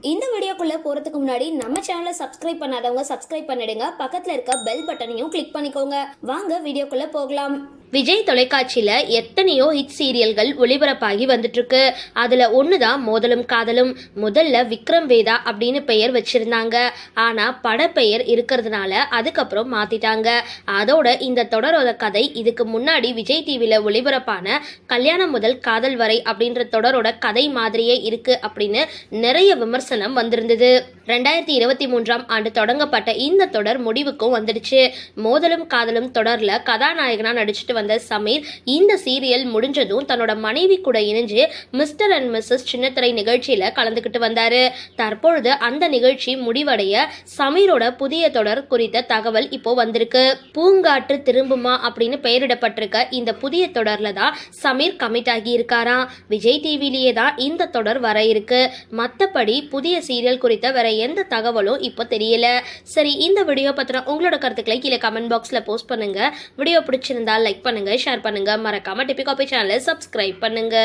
இந்த வீடியோக்குள்ளே போறதுக்கு முன்னாடி நம்ம சேனலை சப்ஸ்கிரைப் பண்ணாதவங்க சப்ஸ்கிரைப் பண்ணிடுங்க. பக்கத்தில் இருக்க பெல் பட்டனையும் கிளிக் பண்ணிக்கோங்க. வாங்க வீடியோக்குள்ளே போகலாம். விஜய் தொலைக்காட்சியில் எத்தனையோ ஹிட் சீரியல்கள் ஒளிபரப்பாகி வந்துட்டுருக்கு. அதில் ஒன்று தான் மோதலும் காதலும். முதல்ல விக்ரம் வேதா அப்படின்னு பெயர் வச்சிருந்தாங்க. ஆனால் படப்பெயர் இருக்கிறதுனால அதுக்கப்புறம் மாற்றிட்டாங்க அதோட இந்த தொடரோட கதை இதுக்கு முன்னாடி விஜய் டிவியில் ஒளிபரப்பான கல்யாணம் முதல் காதல் வரை அப்படின்ற தொடரோட கதை மாதிரியே இருக்கு அப்படின்னு நிறைய விமர்சனம் வந்திருந்தது ரெண்டாயிரத்தி இருபத்தி மூன்றாம் ஆண்டு தொடங்கப்பட்ட இந்த தொடர் முடிவுக்கும் வந்துடுச்சு. மோதலும் காதலும் தொடரில் கதாநாயகனாக நடிச்சிட்டு வந்த சமீர் இந்த சீரியல் முடிஞ்சதும் தன்னோட மனைவி கூட இணைஞ்சு மிஸ்டர் அண்ட் மிஸ்ஸஸ் சின்னத்திரை நிகழ்ச்சியில் கலந்துக்கிட்டு வந்தார். தற்பொழுது அந்த நிகழ்ச்சி முடிவடைய சமீரோட புதிய தொடர் குறித்த தகவல் இப்போ வந்திருக்கு. பூங்காற்று திரும்புமா அப்படின்னு பெயரிடப்பட்டிருக்க இந்த புதிய தொடரில் தான் சமீர் கமிட் ஆகியிருக்காராம் விஜய் டிவிலேயே தான் இந்த தொடர் வர இருக்கு. மற்றபடி புதிய சீரியல் குறித்த வேற எந்த தகவலும் இப்போ தெரியல. சரி இந்த வீடியோ பத்தின உங்களோட கருத்துக்களை கீழே கமெண்ட் பாக்ஸில் போஸ்ட் பண்ணுங்க. வீடியோ பிடிச்சிருந்தா லைக் பண்ணுங்க ஷேர் பண்ணுங்க. மறக்காம டிபி காபி சேனலை சப்ஸ்கிரைப் பண்ணுங்க.